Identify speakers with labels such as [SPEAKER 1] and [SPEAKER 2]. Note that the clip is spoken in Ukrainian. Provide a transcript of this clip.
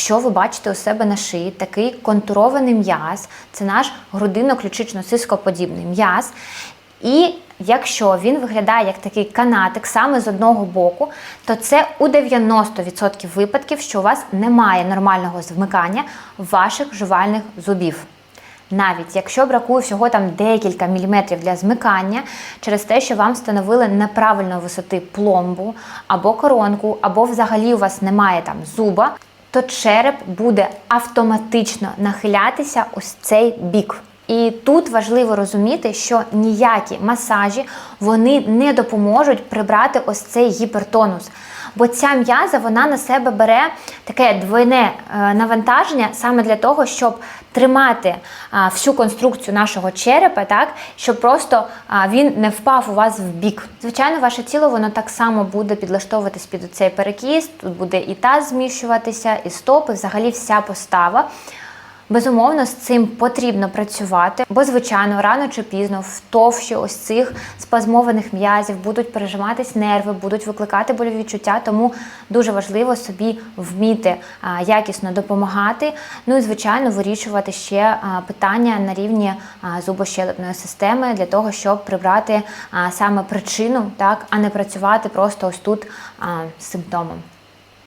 [SPEAKER 1] Якщо ви бачите у себе на шиї такий контурований м'яз, це наш грудино-ключично-сископодібний м'яз. І якщо він виглядає як такий канатик саме з одного боку, то це у 90% випадків, що у вас немає нормального змикання ваших жувальних зубів. Навіть якщо бракує всього там декілька міліметрів для змикання, через те, що вам встановили неправильної висоти пломбу або коронку, або взагалі у вас немає там зуба, то череп буде автоматично нахилятися ось цей бік. І тут важливо розуміти, що ніякі масажі вони не допоможуть прибрати ось цей гіпертонус. Бо ця м'яза вона на себе бере таке двойне е, навантаження саме для того, щоб тримати всю конструкцію нашого черепа, так щоб просто він не впав у вас в бік. Звичайно, ваше тіло воно так само буде підлаштовуватись під цей перекіс. Тут буде і таз зміщуватися, і стопи, взагалі вся постава. Безумовно, з цим потрібно працювати, бо, звичайно, рано чи пізно в товщі ось цих спазмованих м'язів будуть пережиматись нерви, будуть викликати больові відчуття. Тому дуже важливо собі вміти якісно допомагати. Ну і звичайно, вирішувати ще питання на рівні зубощелепної системи для того, щоб прибрати саме причину, так а не працювати просто ось тут симптомом.